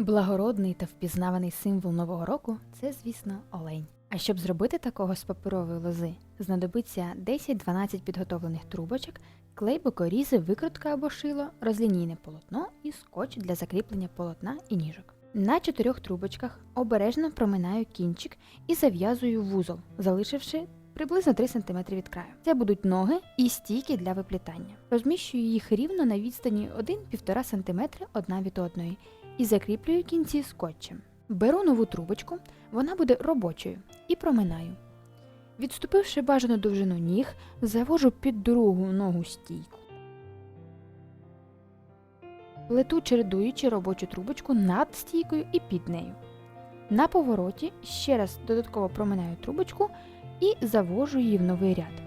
Благородний та впізнаваний символ нового року це, звісно, олень. А щоб зробити такого з паперової лози, знадобиться 10-12 підготовлених трубочок, клей, бокорізи, викрутка або шило, розлінійне полотно і скотч для закріплення полотна і ніжок. На чотирьох трубочках обережно проминаю кінчик і зав'язую вузол, залишивши приблизно 3 см від краю. Це будуть ноги і стійки для виплітання. Розміщую їх рівно на відстані 1-1,5 см одна від одної і закріплюю кінці скотчем. Беру нову трубочку, вона буде робочою, і проминаю. Відступивши бажану довжину ніг, завожу під другу ногу стійку. Плету чередуючи робочу трубочку над стійкою і під нею. На повороті ще раз додатково проминаю трубочку і завожу її в новий ряд.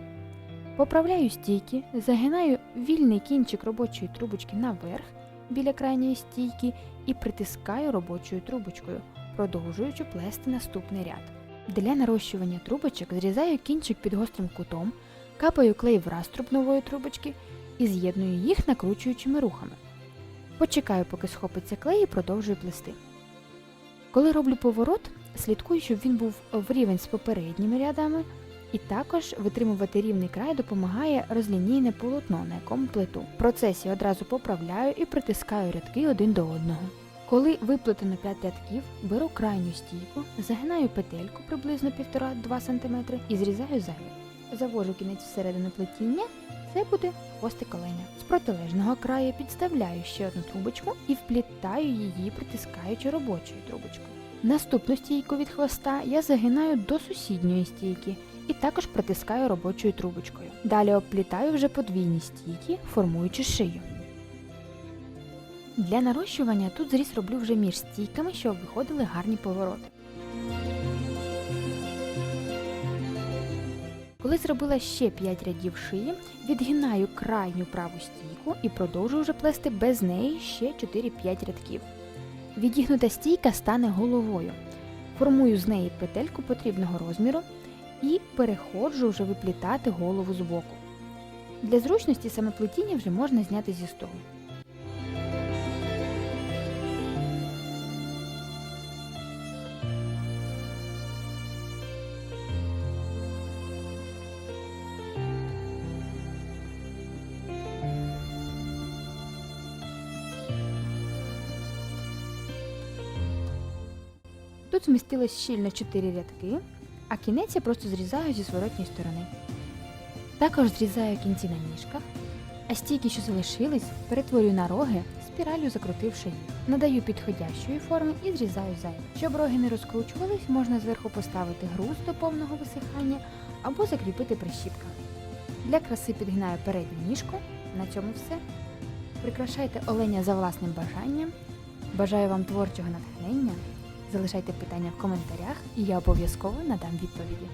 Поправляю стійки, загинаю вільний кінчик робочої трубочки наверх біля крайньої стійки і притискаю робочою трубочкою, продовжуючи плести наступний ряд. Для нарощування трубочок зрізаю кінчик під гострим кутом, капаю клей в раструб нової трубочки і з'єдную їх накручуючими рухами. Почекаю, поки схопиться клей і продовжую плести. Коли роблю поворот, слідкую, щоб він був в рівень з попередніми рядами, і також витримувати рівний край допомагає розлінійне полотно, на якому плиту. В процесі одразу поправляю і притискаю рядки один до одного. Коли виплетено 5 рядків, беру крайню стійку, загинаю петельку приблизно 1,5-2 см і зрізаю зайве. Завожу кінець всередину плетіння, це буде хвостик оленя. З протилежного краю підставляю ще одну трубочку і вплітаю її, притискаючи робочою трубочкою. Наступну стійку від хвоста я загинаю до сусідньої стійки і також притискаю робочою трубочкою. Далі обплітаю вже подвійні стійки, формуючи шию. Для нарощування тут зріз роблю вже між стійками, щоб виходили гарні повороти. Коли зробила ще 5 рядів шиї, відгинаю крайню праву стійку і продовжую вже плести без неї ще 4-5 рядків. Відігнута стійка стане головою. Формую з неї петельку потрібного розміру і переходжу вже виплітати голову з боку. Для зручності саме плетіння вже можна зняти зі столу. Тут змістилось щільно 4 рядки, а кінець я просто зрізаю зі зворотньої сторони. Також зрізаю кінці на ніжках, а стійки, що залишились, перетворюю на роги, спіралю закрутивши їх. Надаю підходящої форми і зрізаю зайве. Щоб роги не розкручувались, можна зверху поставити груз до повного висихання або закріпити прищіпками. Для краси підгинаю передню ніжку. На цьому все. Прикрашайте оленя за власним бажанням. Бажаю вам творчого натхнення. Залишайте питання в коментарях, і я обов'язково надам відповіді.